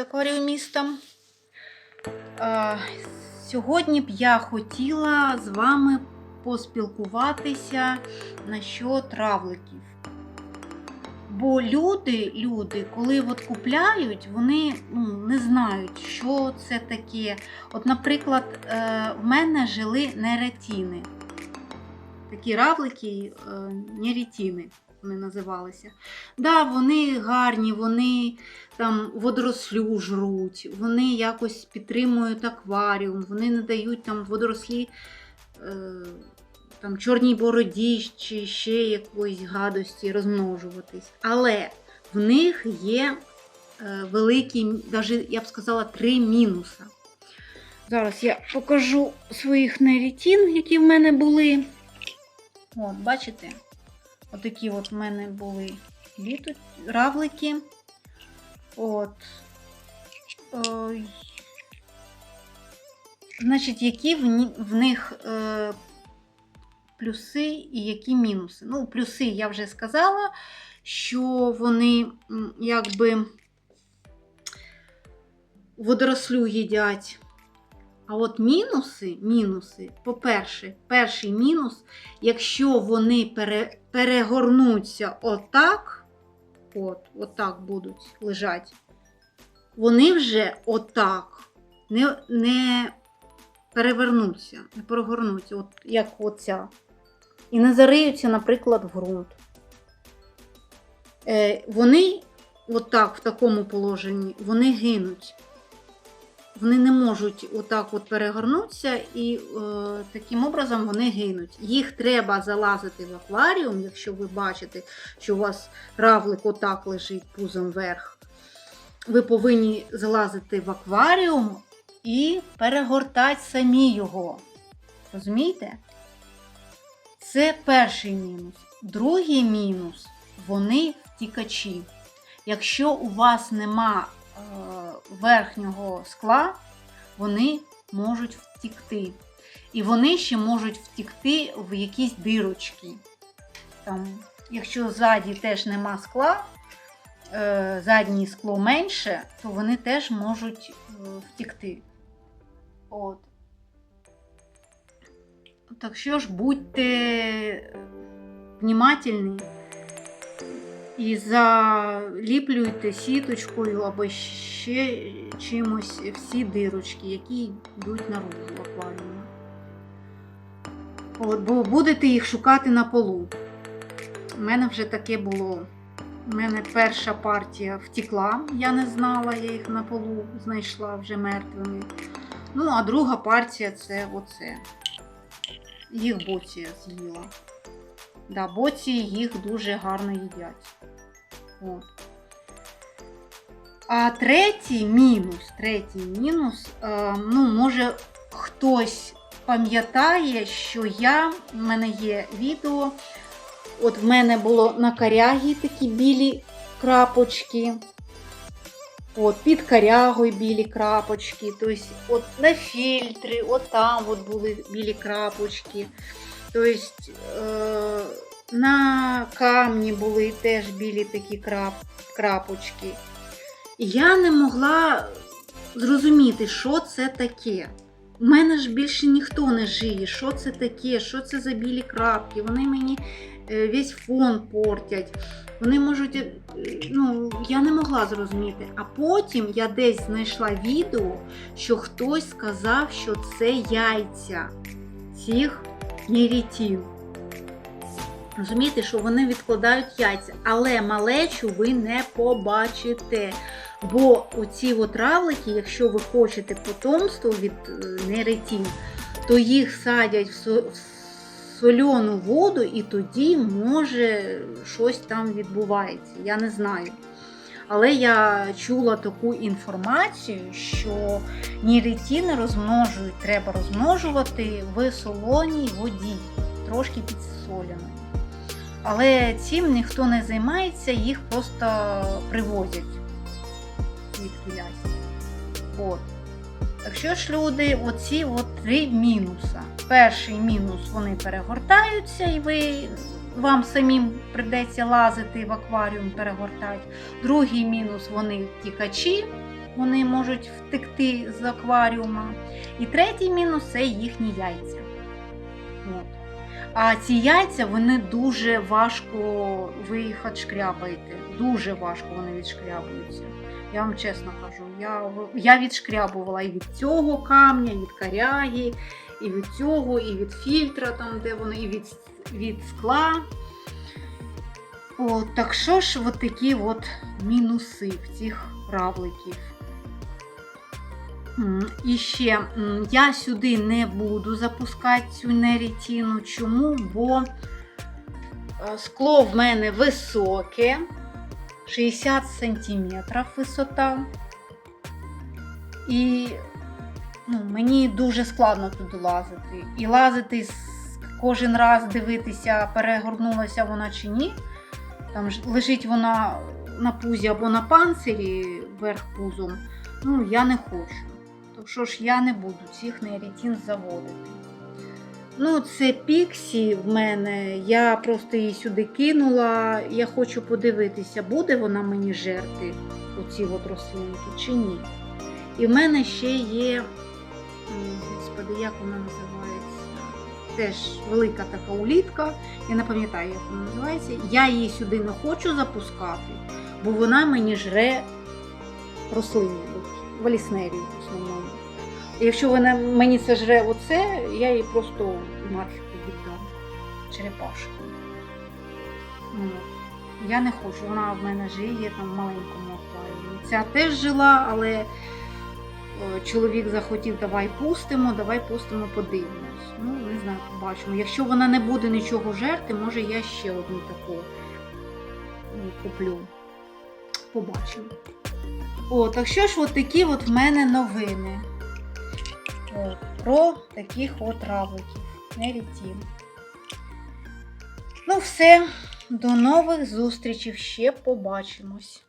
акваріумістам. Е, Сьогодні б я хотіла з вами поспілкуватися насчет равликів. Бо люди, люди, коли от купляють, вони ну, не знають, що це таке. От, наприклад, е, в мене жили неретіни. Такі равлики, е, нерітіни вони називалися. Да, вони гарні, вони там водорослю жруть, вони якось підтримують акваріум, вони не дають там водорослі е, там, чорній бороді чи ще якоїсь гадості розмножуватись. Але в них є е, великі, навіть я б сказала, три мінуси. Зараз я покажу своїх нерітін, які в мене були. От, бачите? Отакі от в мене були літо, равлики. От. Ой. Значить, які в них е, плюси і які мінуси. Ну, плюси я вже сказала, що вони якби водорослю їдять. А от мінуси, мінуси, по-перше, перший мінус, якщо вони пере, перегорнуться отак, от, отак будуть лежать, вони вже отак не, не перевернуться, не перегорнуться, от як оця. І не зариються, наприклад, в ґрунт. Е, вони отак, в такому положенні, вони гинуть вони не можуть отак от перегорнутися і е, таким образом вони гинуть. Їх треба залазити в акваріум, якщо ви бачите, що у вас равлик отак лежить пузом вверх. Ви повинні залазити в акваріум і перегортати самі його. Розумієте? Це перший мінус. Другий мінус вони втікачі. Якщо у вас нема верхнього скла, вони можуть втікти. І вони ще можуть втікти в якісь дирочки. Там, якщо ззаді теж нема скла, е, заднє скло менше, то вони теж можуть е, втікти. От. Так що ж, будьте внимательні і заліплюйте сіточкою або ще чимось всі дирочки, які йдуть наружу в акваріумі. От, бо будете їх шукати на полу. У мене вже таке було. У мене перша партія втекла, я не знала, я їх на полу знайшла вже мертвими. Ну, а друга партія це оце. Їх боція з'їла. Да, боці їх дуже гарно їдять. От. А третій мінус, третій мінус, е, ну, може, хтось пам'ятає, що я, в мене є відео, от в мене було на корягі такі білі крапочки. От, під корягою білі крапочки, тобто от на фільтри, от там от були білі крапочки. Тобто на камні були теж білі такі крап, крапочки. Я не могла зрозуміти, що це таке. У мене ж більше ніхто не жиє, що це таке, що це за білі крапки. Вони мені е, весь фон портять. Вони можуть, е, ну, я не могла зрозуміти. А потім я десь знайшла відео, що хтось сказав, що це яйця цих нерітів. Розумієте, що вони відкладають яйця, але малечу ви не побачите. Бо оці от равлики, якщо ви хочете потомство від е, неритів, то їх садять в соляну воду і тоді може щось там відбувається. Я не знаю. Але я чула таку інформацію, що ніритіни розмножують, треба розмножувати в солоній воді, трошки підсоленої. Але цим ніхто не займається, їх просто привозять звідкілясь. От. Так що ж, люди, оці от три мінуса. Перший мінус вони перегортаються, і ви, вам самим прийдеться лазити в акваріум перегортати. Другий мінус вони втікачі. вони можуть втекти з акваріума. І третій мінус це їхні яйця. От. А ці яйця вони дуже важко ви їх відшкрябаєте. Дуже важко вони відшкрябуються. Я вам чесно кажу, я, я відшкрябувала і від цього камня, і від коряги, і від цього, і від фільтра, там, де воно, і від, від скла. От, так що ж от такі от мінуси в цих равликів. І ще я сюди не буду запускати цю нерітіну. Чому? Бо е, скло в мене високе, 60 см висота. І ну, мені дуже складно туди лазити. І лазити кожен раз дивитися, перегорнулася вона чи ні. Там лежить вона на пузі або на панцирі вверх пузом. Ну, я не хочу. Так що ж я не буду цих нейрітін заводити. Ну, це Піксі в мене. Я просто її сюди кинула. Я хочу подивитися, буде вона мені жерти оці от рослинки чи ні. І в мене ще є, господи, як вона називається? Теж велика така улітка. Я не пам'ятаю, як вона називається. Я її сюди не хочу запускати, бо вона мені жре рослини, валіснерію в основному. Якщо вона мені це жре оце, я її просто нафіг віддам. Черепашку. Ну, Я не хочу, вона в мене жиє там в маленькому акваріумі. Ця теж жила, але чоловік захотів, давай пустимо, давай пустимо, подивимось. Ну, не знаю, побачимо. Якщо вона не буде нічого жерти, може я ще одну таку куплю. Побачимо. О, так що ж, от такі от в мене новини. От, про таких от равликів. Нерітін. Ну, все. До нових зустрічей. Ще побачимось.